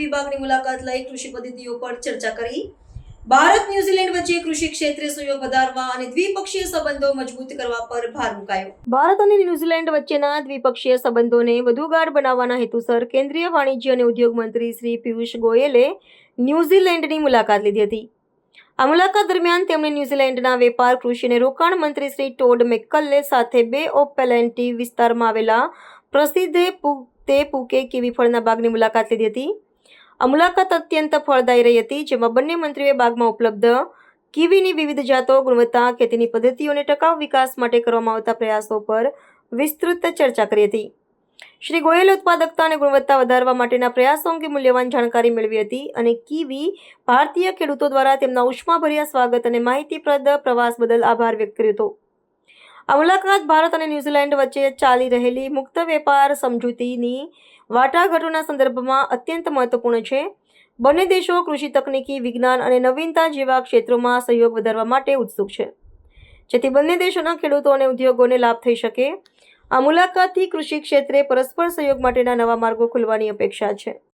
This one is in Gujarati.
વિભાગની મુલાકાત લઈ કૃષિ પદ્ધતિઓ પર ચર્ચા કરી. ભારત ન્યુઝીલેન્ડ વચ્ચે કૃષિ ક્ષેત્રે સહયોગ વધારવા અને દ્વિપક્ષીય સંબંધો મજબૂત કરવા પર ભાર મુકાયો. ભારત અને ન્યુઝીલેન્ડ વચ્ચેના દ્વિપક્ષીય સંબંધોને વધુ ગાઢ બનાવવાના હેતુસર કેન્દ્રીય વાણિજ્ય અને ઉદ્યોગ મંત્રી શ્રી પિયુષ ગોયલે ન્યુઝીલેન્ડની મુલાકાત લીધી હતી. આ મુલાકાત દરમિયાન તેમણે ન્યુઝીલેન્ડના વેપાર, કૃષિ અને રોકાણ મંત્રી શ્રી ટોડ મેકલ્લે સાથે બે ઓફ વિસ્તારમાં આવેલા પ્રસિદ્ધ પુતે પુકે કીવી ફળના બાગની મુલાકાત લીધી હતી? આ મુલાકાત અત્યંત ફળદાયી રહી હતી, જેમાં બંને મંત્રીઓએ બાગમાં ઉપલબ્ધ કીવીની વિવિધ જાતો, ગુણવત્તા, ખેતીની પદ્ધતિઓને ટકાઉ વિકાસ માટે કરવામાં આવતા પ્રયાસો પર વિસ્તૃત ચર્ચા કરી હતી. શ્રી ગોયલે ઉત્પાદકતા અને ગુણવત્તા વધારવા માટેના પ્રયાસો અંગે મૂલ્યવાન જાણકારી મેળવી હતી અને કીવી ભારતીય ખેડૂતો દ્વારા તેમના ઉષ્માભર્યા સ્વાગત અને માહિતીપ્રદ પ્રવાસ બદલ આભાર વ્યક્ત કર્યો હતો. આ મુલાકાત ભારત અને ન્યૂઝીલેન્ડ વચ્ચે ચાલી રહેલી મુક્ત વેપાર સમજૂતીની વાટાઘાટોના સંદર્ભમાં અત્યંત મહત્વપૂર્ણ છે. બંને દેશો કૃષિ તકનીકી, વિજ્ઞાન અને નવીનતા જેવા ક્ષેત્રોમાં સહયોગ વધારવા માટે ઉત્સુક છે. જેથી બંને દેશોના ખેડૂતો અને ઉદ્યોગોને લાભ થઈ શકે. આ મુલાકાતથી કૃષિ ક્ષેત્રે પરસ્પર સહયોગ માટેના નવા માર્ગો ખુલવાની અપેક્ષા છે.